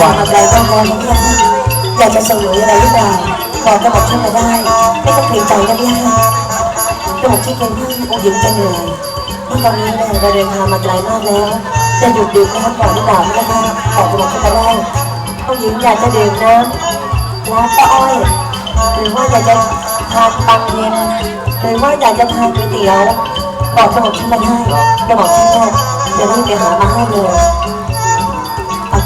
ทางมาไกลมากแล้วเนี่ยอยากจะสวยอะไรหรือเปล่าบอกกระบอกฉันมาได้ไม่ต้องเกรงใจนะเนี่ยกระบอกที่เกรงที่โองค์หญิงจะเหนื่อยที่ตอนนี้เนี่ยเราเดินทางมาไกลมากแล้วจะหยุดดื่มนะครับก่อนหรือเปล่าเนี่ยค่ะบอกกระบอกฉันมาได้องค์หญิงอยากจะดื่มน้ำน้ำป้าอ้อยหรือว่าอยากจะทานปังเย็นหรือว่าอยากจะทานก๋วยเตี๋ยวบอกกระบอกฉันมาได้กระบอกฉันเนี่ยเดี๋ยวรีบไปหามาให้เลย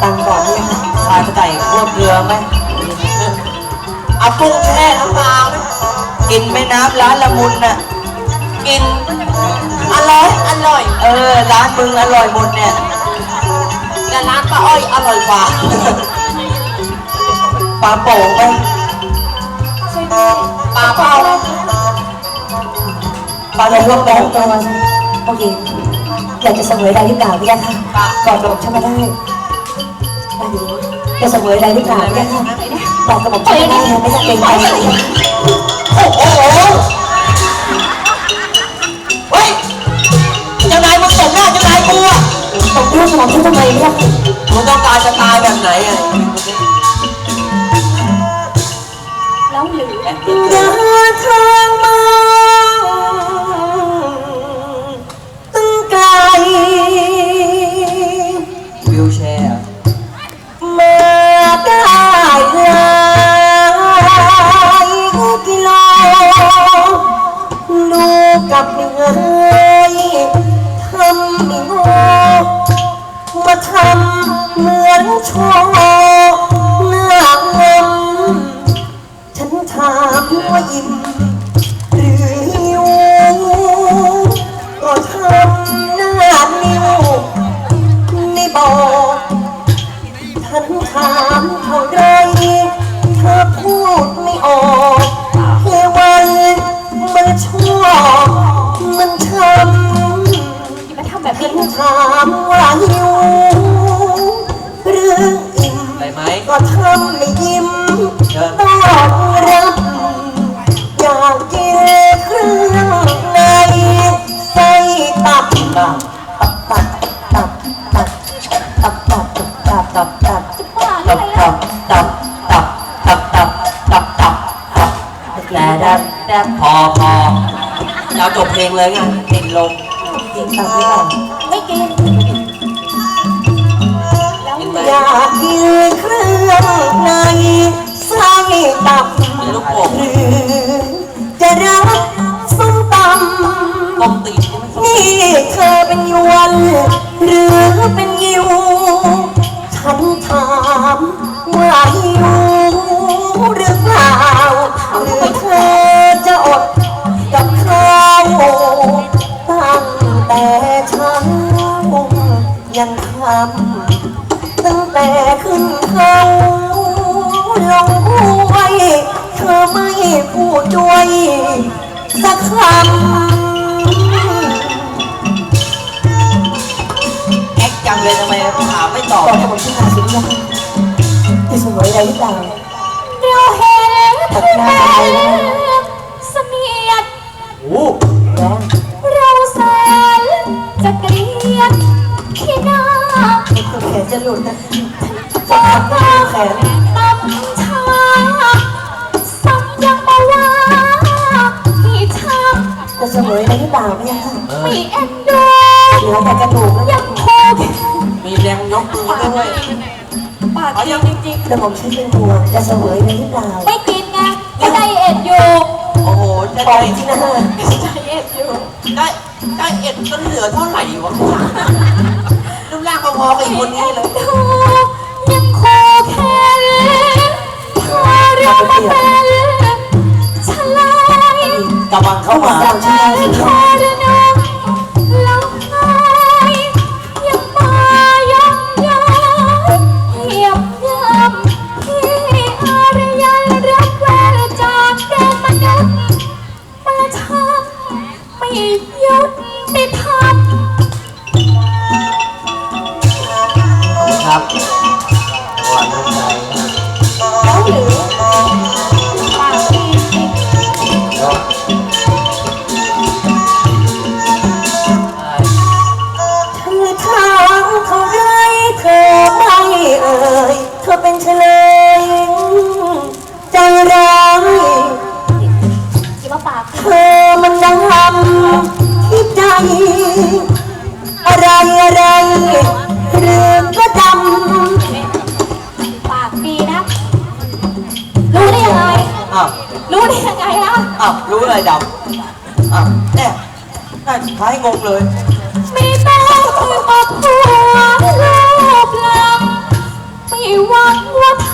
ตังค์ก่อนเนี่ยค่ะทานไก่คั่วเกลือไหมเอากุ้งแช่น้ำปลาไหมกินแม่น้ำร้านละมุนน่ะ กิน อร่อย อร่อย เออ ร้านมึงอร่อยหมดเนี่ยแต่ร้านป้าอ้อยอร่อยกว่า ปลาโป่งไหมปลาเป้าปลาเราลูลกดโป่แบงงตัวโอเคอยากจะเสวยอะไรหรือเปล่าพี่ยะค่ะบอกกระบอกฉันมาได้ได้ดี จะเสวยอะไรหรือเปล่าพี่ยะค่ะบอกกระบอกฉันมาได้นะไม่ต้องเกรงใจโอ้โหเฮ้ยเจ้านายมึงตบหน้าเจ้านายกูอะตบด้วยสมองฉันทำไมพี่ยมึงต้องการจะตายแบบไหนอะแล้วหรือ เดินทางมา โชว์หน้างมฉันถามว่ายิ้มหรือหิวก็ทำหน้านิ้วไม่บอกฉันถามเท่าไรเธอพูดไม่ออกแค่วันมันชอบมันช้อย่ามาทำแบบนี้นถามว่าหิว ตับตับตับตับตับตับตับตับตับตัอบอะไรตับตับตับตับตับตับตับตับแต่ดันแต่พอพอเราจบเพลงเลยไงติดลมจริงตับไม่กินแล้วออยากกิน ขึ้นเขาลงห้วยเธอไม่พูดด้วยสักคำแอ๊กจังเลยทำไมถามไม่ตอบบอกให้ผมชื่อนาสิงห์ยังจะสวยอะไรหรือเปล่าเราเห็นเธอเป็นเสนียด โอ้แรงเราแสนจะเกลียดขี้หน้าไอ้ตัว แขนจะหลุดนะฟาดเราแขนตำชาซ้ำยังมาว่าพี่ช่างจะสวยอะไรหรือเปล่าเนี่ยค่ะเออไม่เอ็นดูเหลือแต่กระดูกแล้วยังโคตรมีแรงยกมือด้วยปากจริงจริงแล้วผมชื่อเป็นห่วงจะสวยอะไรหรือเปล่าๆไม่กินไงก็ไดเอ็ดอยู่โอ้โหจะปล่ได้อยที่หน้าไดเอ็ดอยู่ได้ได้เอ็ดก็เหลือเท่าไหร่วะ รูปร่างพอๆกับอีกคนนี้เลยดูยังโคแค่พอเรามาเป็นชะลาย กำลังเข้ามาสาวชื่อนาสิงพห์อเดินน้อง อ้าวรู้อะไรดำอ้าวแน่น่าคล้ายงงเลยไม่ต้องมาพัวรูปหลังไม่หวังว่าท่า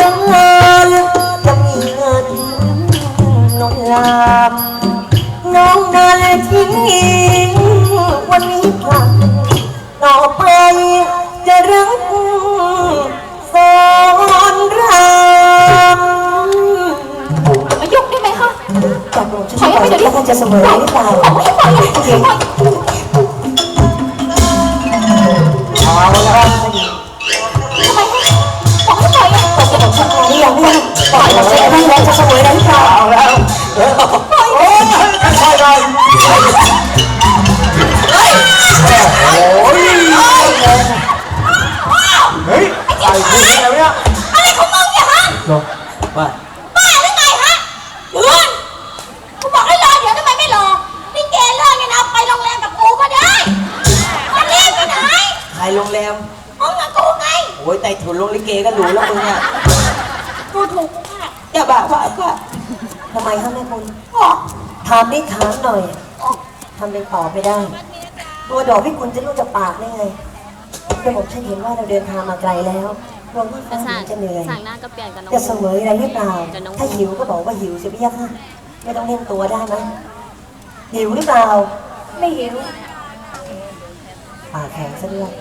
ริญจะมีเงินนอนลามน้องนั้นทิ้งวันนี้พลังต่อไปจะรักสอนรามมายุ่งได้ไหมคะจับลงฉันไปแล้วมันจะเสมอหรือเปล่าบอกให้ปล่อยเลย ลงลิเกก็หรูแล้วมึงเนี่ยกูถูกกูพลาดอย่าบ้าว่าว่าทำไมครับแม่คุณบอกถามได้ถามหน่อยทำเป็นตอบไม่ได้ ตัวดอกพี่คุณจะรู้จะปากได้ไงแต่ผมฉันเห็นว่าเราเดินทางมาไกลแล้วรวมที่ฟ้าสั่งจะเหนื่อยสั่งหน้าก็เปลี่ยนกับน้องจะเสมออะไรหรือเปล่าจะน้องถ้าหิวก็บอกว่าหิวสิพี่ยักษ์ค่ะไม่ต้องเล่นตัวได้ไหมหิวหรือเปล่า ไม่หิวปากแข็งซะด้วย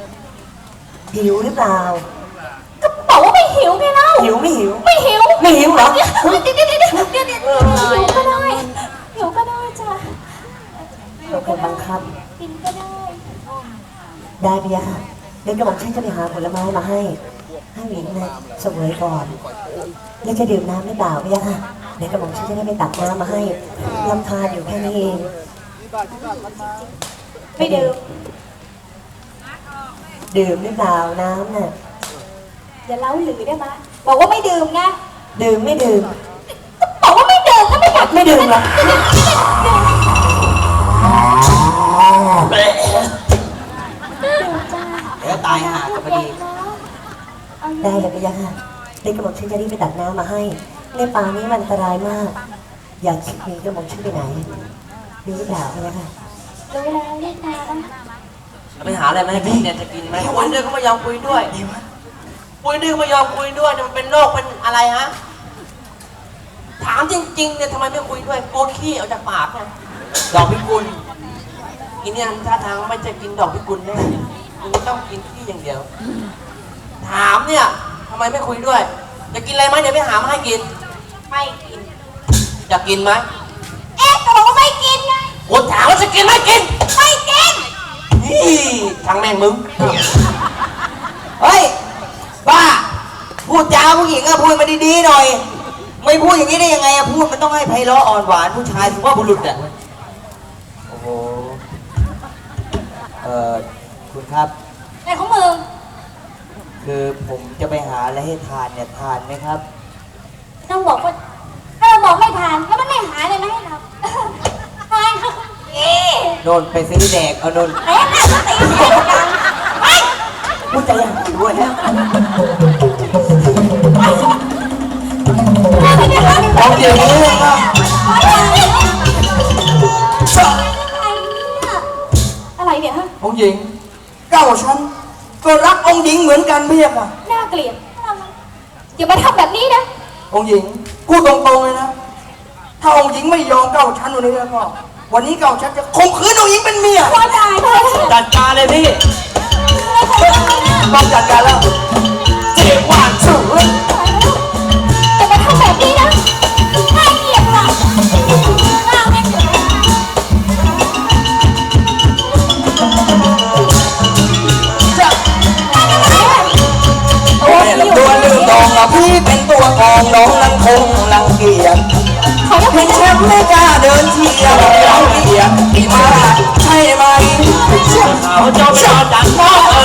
หิวหรือเปล่าก็บอกว่าไม่ หิวไงเล่าหิวไม่หิว ไม่หิวไม่หิวเหรอ เดี๋ยวเดี๋ยวเดี๋ยวเดี๋ยวเดี๋ยวเดี๋ยวหิวก็ได้หิวก็ได้จ้ะเราเป็นบังคับ กินก็ได้ได้พี่ยักษ์ค่ะเดี๋ยวกระบอกฉันจะไปหาผลไม้มาให้ ให้หญิงนะเสวยก่อนแล้วจะดื่มน้ำหรือเปล่าพี่ยักษ์ค่ะเดี๋ยวกระบอกฉันจะได้ไปตักน้ำมาให้ลำคาญอยู่แค่นี้เองไม่ดื่มดื่มหรือเปล่าน้ำน่ะ อย่าเล่าหรือได้ไหมบอกว่าไม่ดื่มไงดื่มไม่ดื่ม บอกว่าไม่ดื่มถ้าไม่อยากไม่ดื่มเหรอดื่มจ้าเดี๋ยวตายห่ากับพอดีได้เลยพี่ยักษ์ค่ะเดี๋ยวกระบอกฉันจะรีบไปตักน้ำมาให้ ในป่านี้มันอันตรายมาก อยากคิดหนีกระบอกฉันไปไหนรู้หรือเปล่าพี่ยักษ์ค่ะรู้แล้วเรียกมาแล้วไปหาอะไรมาให้พี่เนี่ยจะกินไหมคุยด้วยก็ไม่ยอมคุยด้วย คุยด้วยก็ไม่ยอมคุยด้วยเนี่ยมันเป็นโรคเป็นอะไรฮะ ถามจริงๆเนี่ยทำไมไม่คุยด้วยกลัวขี้ออกจากปากเนี่ยดอกพิกุลกินเนี่ยท่าทางไม่จะกินดอกพิกุลแน่มึงต้องกินขี้อย่างเดียว ถามเนี่ยทำไมไม่คุยด้วย จะกินอะไรไหมเดี๋ยวไปหามาให้กิน ไม่กิน อยากกินไหมเอ๊ะก็บอกว่าไม่กินไงกูถามว่าจะกินไหมกิน ไม่กิน นี่ทางแม่งมึง เฮ้ย บ้า พูดจาผู้หญิงอะพูดมาดีๆหน่อย ไม่พูดอย่างนี้ได้ยังไงอะพูดมันต้องให้ไพเราะอ่อนหวานผู้ชายสุภาพบุรุษอะโอ้โหเอ่อคุณครับอะไรของมึงคือผมจะไปหาอะไรให้ทานเนี่ยทานไหมครับ ต้องบอกว่าถ้าเราบอกไม่ทานแล้วมันไม่หายเลยไหมให้เราทานค่ะนี่โดนไปซื้อแดกเอาโดนเอ๊ะน่าจะตีแขนกันไปพูดใจยังด้วยฮะไปเดี๋ยวนะ เอาเดี๋ยวนี้เลยครับอะไรเนี่ยฮะ องค์หญิงเก้าชั้น ก็รักองค์หญิงเหมือนกันเพียบอะ น่าเกลียดอย่ามาทำแบบนี้นะ องค์หญิงพูดตรงๆเลยนะ ถ้าองค์หญิงไม่ยอมเก้าชั้นวันนี้แล้วก็ วันนี้เก้าชั้นจะข่มขืนองค์หญิงเป็นเมีย พอตายเลยจัดการเลยพี่ต้องจัดการแล้วานสูงอย่ามาทำแบบนี้นะน่าเกลียดว่ะน่าไม่เกลียดเป็นตัวลืมดองกับพี่เป็นตัวทองน้องนั้นคงรังเกียจขอรับเป็นแชมป์ไม่กล้าเดินเที่ยวเราเกียจที่มาใช่ไหม เขาจงรอดังพ่อ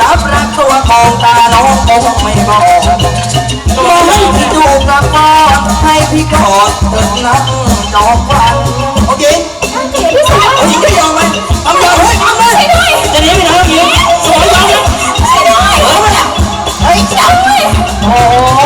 รับรักตัวมองตาน้องคงไม่บอกขอให้พี่ดูกระกอดให้พี่กอดเถิดนะจอมฟันโอเคเอาหญิงได้อเอาอเฮ้อเลยจนนเอาหญิงสอเคโอ้